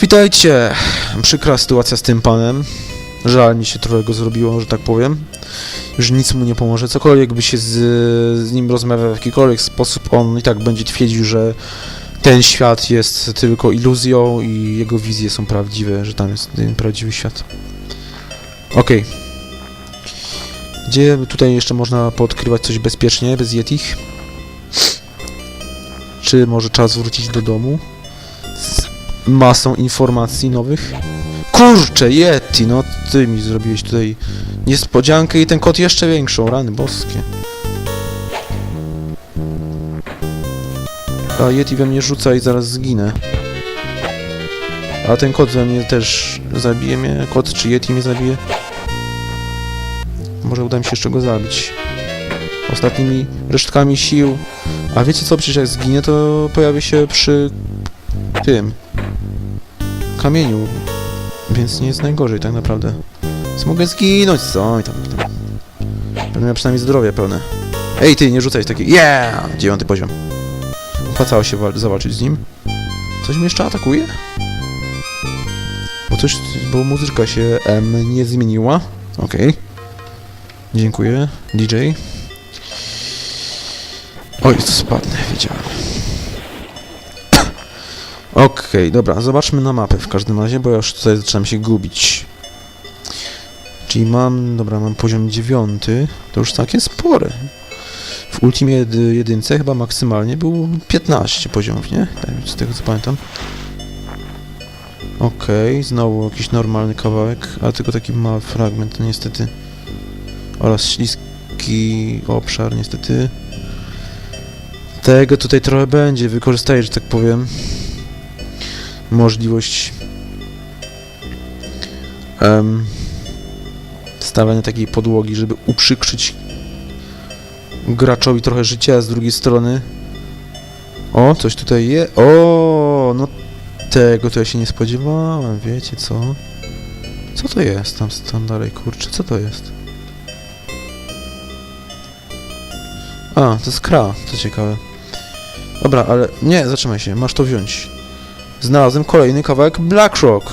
Witajcie! Przykra sytuacja z tym panem. Żal mi się trochę go zrobiło, że tak powiem. Już nic mu nie pomoże. Cokolwiek by się z, z nim rozmawiał w jakikolwiek sposób, on i tak będzie twierdził, że ten świat jest tylko iluzją i jego wizje są prawdziwe, że tam jest ten prawdziwy świat. Okej. Gdzie tutaj jeszcze można poodkrywać coś bezpiecznie, bez Yetich? Czy może czas wrócić do domu? Masą informacji nowych? Kurczę, Yeti, no ty mi zrobiłeś tutaj niespodziankę i ten kot jeszcze większą, rany boskie. A Yeti we mnie rzuca i zaraz zginę. A ten kot we mnie też zabije mnie. Kot czy Yeti mnie zabije? Może uda mi się jeszcze go zabić. Ostatnimi resztkami sił. A wiecie co? Przecież jak zginie, to pojawi się przy tym kamieniu. Więc nie jest najgorzej tak naprawdę. Więc mogę zginąć, co? I tam, tam. Będę miał przynajmniej zdrowie pełne. Ej, ty, nie rzucaj taki. Yeah! Dziewiąty poziom. Opłacało się wal- zawalczyć z nim. Coś mnie jeszcze atakuje? Bo coś, bo muzyczka się nie zmieniła. Okej. Dziękuję, DJ. Oj, spadnę, wiedziałem. Okej, dobra, zobaczmy na mapę w każdym razie, bo ja już tutaj zaczynam się gubić. Czyli mam, dobra, mam poziom dziewiąty, to już takie spore. W Ultimate jedynce chyba maksymalnie był 15 poziomów, nie? Tak, z tego co pamiętam. Okej, znowu jakiś normalny kawałek, ale tylko taki mały fragment, niestety. Oraz śliski obszar, niestety. Tego tutaj trochę będzie, wykorzystaję, że tak powiem możliwość um, stawiania takiej podłogi, żeby uprzykrzyć graczowi trochę życia, z drugiej strony o, coś tutaj je, o, no tego to ja się nie spodziewałem, wiecie co? Co to jest tam, tam dalej, kurczę, co to jest? A, to jest kra, to ciekawe. Dobra, ale nie, zatrzymaj się, masz to wziąć. Znalazłem kolejny kawałek Blackrock.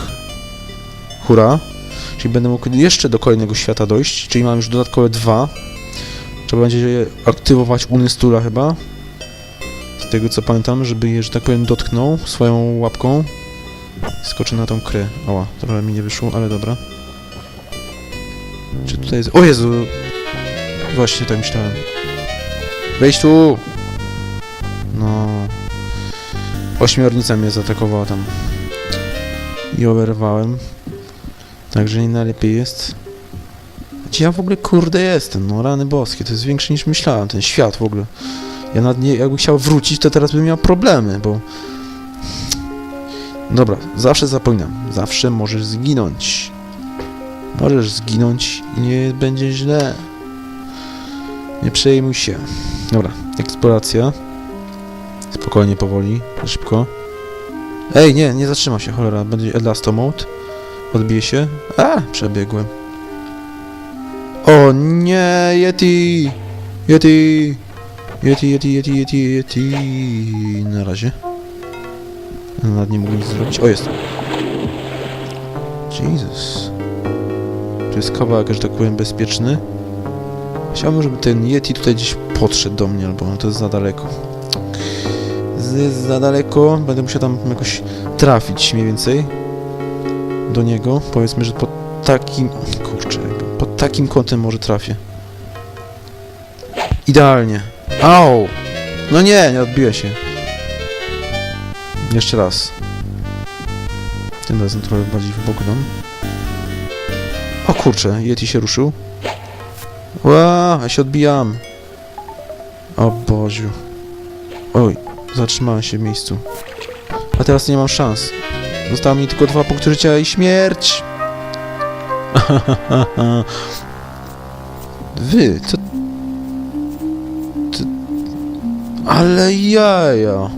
Hura. Czyli będę mógł jeszcze do kolejnego świata dojść, czyli mam już dodatkowe dwa. Trzeba będzie je aktywować Unystula chyba. Z tego co pamiętam, żeby je, że tak powiem, dotknął swoją łapką. Skoczę na tą krę. Oła, trochę mi nie wyszło, ale dobra. Czy tutaj jest... O Jezu! Właśnie tak myślałem. Wejdź tu! No... Ośmiornica mnie zaatakowała tam. I oberwałem. Także nie najlepiej jest. Gdzie ja w ogóle kurde jestem? No rany boskie, to jest większe niż myślałem, ten świat w ogóle. Ja nad nie, jakbym chciał wrócić, to teraz bym miał problemy, bo... Dobra, zawsze zapominam. Zawsze możesz zginąć. Możesz zginąć i nie będzie źle. Nie przejmuj się. Dobra, eksploracja. Spokojnie, powoli, szybko. Ej, nie, nie zatrzymał się, cholera, będzie Elasto Mode. Odbije się. A, przebiegłem. O nie, Yeti! Yeti! Yeti, Yeti, Yeti, Yeti, Yeti. Na razie. Nad nim mogę nic zrobić. O, jest. Jesus. To jest kawałek, że tak powiem, bezpieczny. Chciałbym, żeby ten Yeti tutaj gdzieś podszedł do mnie, albo no to jest za daleko jest za daleko, będę musiał tam jakoś trafić mniej więcej do niego. Powiedzmy, że pod takim... kurczę, pod takim kątem może trafię. Idealnie. Au! No nie, nie odbiję się. Jeszcze raz. Tym razem trochę bardziej w bok dam. O kurczę, Yeti się ruszył. Ła, ja się odbijam. O Boziu. Oj, Zatrzymałem się w miejscu. A teraz nie mam szans. Zostało mi tylko dwa punkty życia i śmierć! Wy, co... Ty... Ale jaja!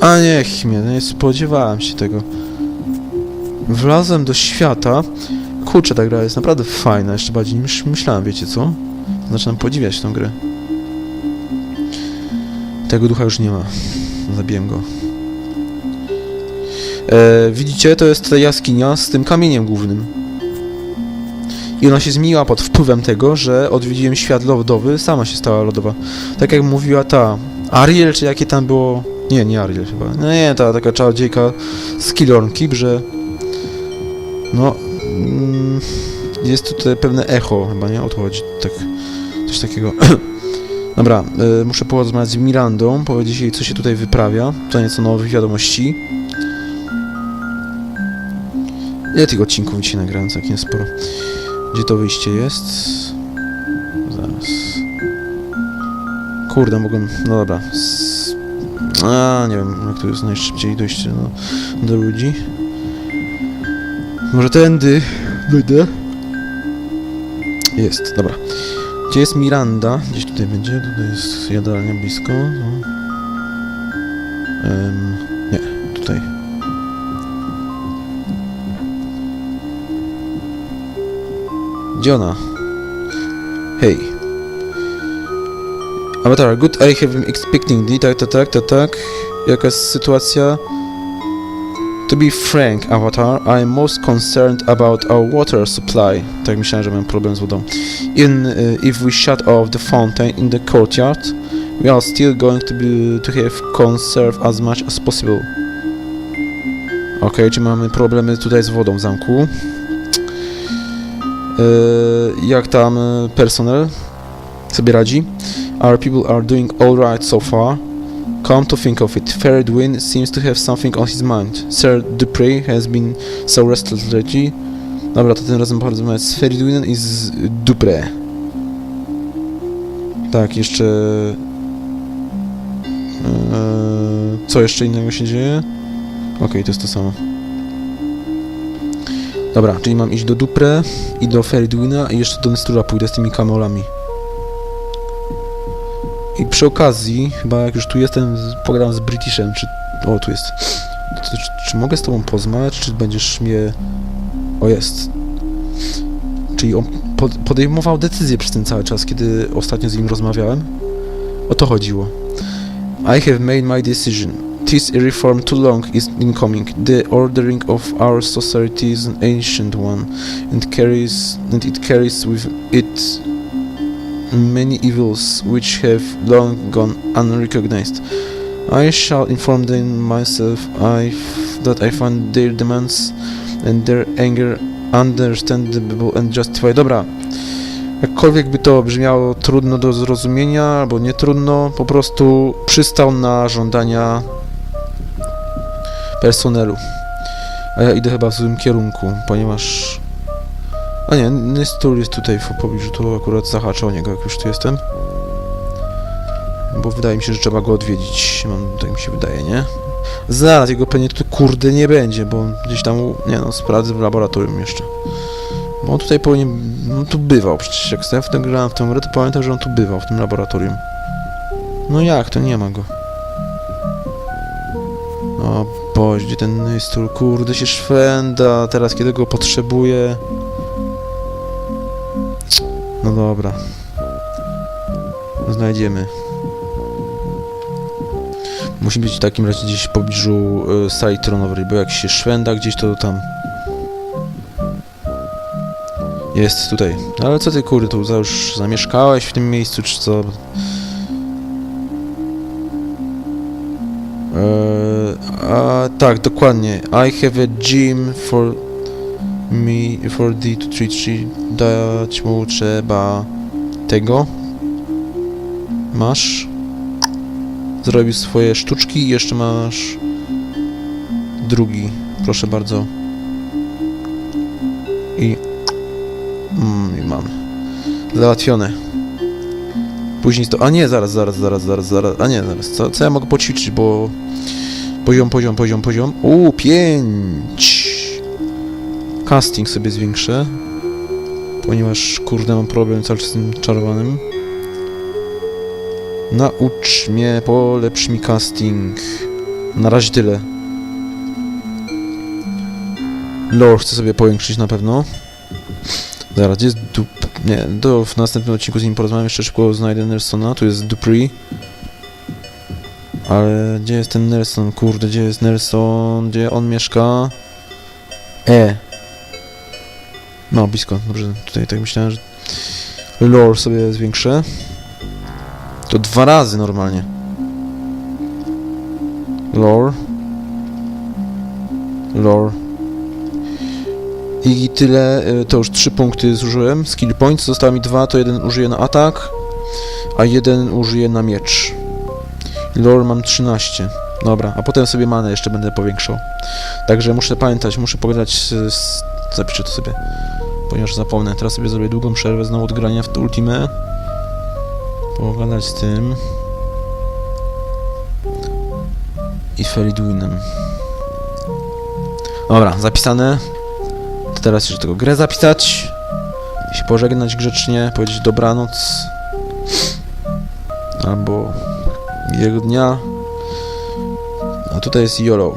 A niech mnie, nie spodziewałem się tego. Wlazłem do świata. Kurczę, ta gra jest naprawdę fajna, jeszcze bardziej niż myślałem, wiecie co? Zaczynam podziwiać tę grę. Tego ducha już nie ma. Zabiłem go. E, widzicie, to jest ta jaskinia z tym kamieniem głównym. I ona się zmieniła pod wpływem tego, że odwiedziłem świat lodowy, sama się stała lodowa. Tak jak mówiła ta Ariel, czy jakie tam było... Nie, nie Ariel chyba. No nie, ta taka czarodziejka z Killorn Keep, że... No... Mm, jest tutaj pewne echo chyba, nie? O to chodzi, tak... Coś takiego. Dobra, y, muszę porozmawiać z Mirandą, powiedzieć jej, co się tutaj wyprawia. To nieco nowych wiadomości. Ile tych odcinków dzisiaj nagrałem? Całkiem sporo. Gdzie to wyjście jest? Zaraz. Kurde, mogłem... No dobra. S... A, nie wiem, jak to jest najszybciej dojście do, do ludzi. Może tędy dojdę? Jest, dobra. Gdzie jest Miranda? Gdzieś tutaj będzie, tutaj jest jadalnia blisko. No. Em, nie, tutaj. Gdzie ona? Hej. Avatar, good, I have been expecting the, tak, tak, tak, tak, tak. Jaka jest sytuacja? To be frank, Avatar, I am most concerned about our water supply. Tak myślałem, że mam problem z wodą. Even uh, if we shut off the fountain in the courtyard, we are still going to be to have conserve as much as possible. Ok, czy mamy problemy tutaj z wodą w zamku? Yy, jak tam y, personel sobie radzi? Our people are doing all right so far. Come to think of it, Feridwin seems to have something on his mind. Sir Dupree has been so restless lately. Dobra, to tym razem porozmawiać z Feridwinem i z Dupree. Tak, jeszcze... Eee, co jeszcze innego się dzieje? Okej, to jest to samo. Dobra, czyli mam iść do Dupre i do Feridwina i jeszcze do Nestura pójdę z tymi kamolami. I przy okazji, chyba jak już tu jestem, pogadam z Britishem, czy... O, tu jest. Czy, czy mogę z tobą porozmawiać, czy będziesz mnie... O, jest. Czyli on pod, podejmował decyzję przez ten cały czas, kiedy ostatnio z nim rozmawiałem. O to chodziło. I have made my decision. This reform too long is incoming. The ordering of our society is an ancient one, and carries and it carries with it many evils which have long gone unrecognized. I shall inform them myself I f- that I find their demands and their anger understandable and justified. Dobra, jakkolwiek by to brzmiało trudno do zrozumienia, albo nie trudno, po prostu przystał na żądania personelu. A ja idę chyba w złym kierunku, ponieważ... A nie, Nestor jest tutaj w pobliżu, to akurat zahaczę o niego, jak już tu jestem. Bo wydaje mi się, że trzeba go odwiedzić, mam, tak mi się wydaje, nie? Zaraz jego pewnie tu kurde nie będzie, bo gdzieś tam, nie no, sprawdzę w laboratorium jeszcze. Bo on tutaj powinien, no tu bywał, przecież jak ja w tym grałem w tę grę, to pamiętam, że on tu bywał, w tym laboratorium. No jak, to nie ma go. O Boże, gdzie ten Nystul, kurde się szwenda, teraz kiedy go potrzebuję. No dobra. Znajdziemy. Musi być w takim razie gdzieś w pobliżu y, sali tronowej, bo jak się szwenda gdzieś, to tam... Jest tutaj. Ale co ty kurde, tu za- już zamieszkałeś w tym miejscu, czy co? Eee, a, tak, dokładnie. I have a gym for me, for the to treat she dać mu trzeba tego. Masz. Zrobił swoje sztuczki i jeszcze masz drugi. Proszę bardzo. I mm, i mam. Załatwione. Później to. A nie, zaraz, zaraz, zaraz, zaraz, zaraz. A nie, zaraz. Co, co ja mogę poćwiczyć, bo. Poziom, poziom, poziom, poziom. Uuu, pięć. Casting sobie zwiększę. Ponieważ, kurde, mam problem cały czas z tym czarowanym. Naucz mnie, polepsz mi casting. Na razie tyle. Lore chcę sobie powiększyć na pewno. Zaraz, gdzie jest Dup... Nie, to w następnym odcinku z nim porozmawiam. Jeszcze szybko znajdę Nelsona. Tu jest Dupree. Ale gdzie jest ten Nelson? Kurde, gdzie jest Nelson? Gdzie on mieszka? E. No, blisko. Dobrze, tutaj tak myślałem, że lore sobie zwiększę. To dwa razy normalnie. Lore. Lore. I tyle, y, to już trzy punkty zużyłem. Skill points, zostało mi dwa, to jeden użyję na atak, a jeden użyję na miecz. Lore mam 13. Dobra, a potem sobie manę jeszcze będę powiększał. Także muszę pamiętać, muszę pogadać z... zapiszę to sobie, ponieważ zapomnę. Teraz sobie zrobię długą przerwę znowu od grania w to Ultimate. Pogadać z tym. I Feridwinem. Dobra, zapisane. To teraz jeszcze tylko grę zapisać. Się pożegnać grzecznie, powiedzieć dobranoc. Albo miłego dnia. A tutaj jest YOLO.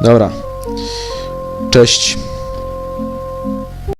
Dobra. Cześć.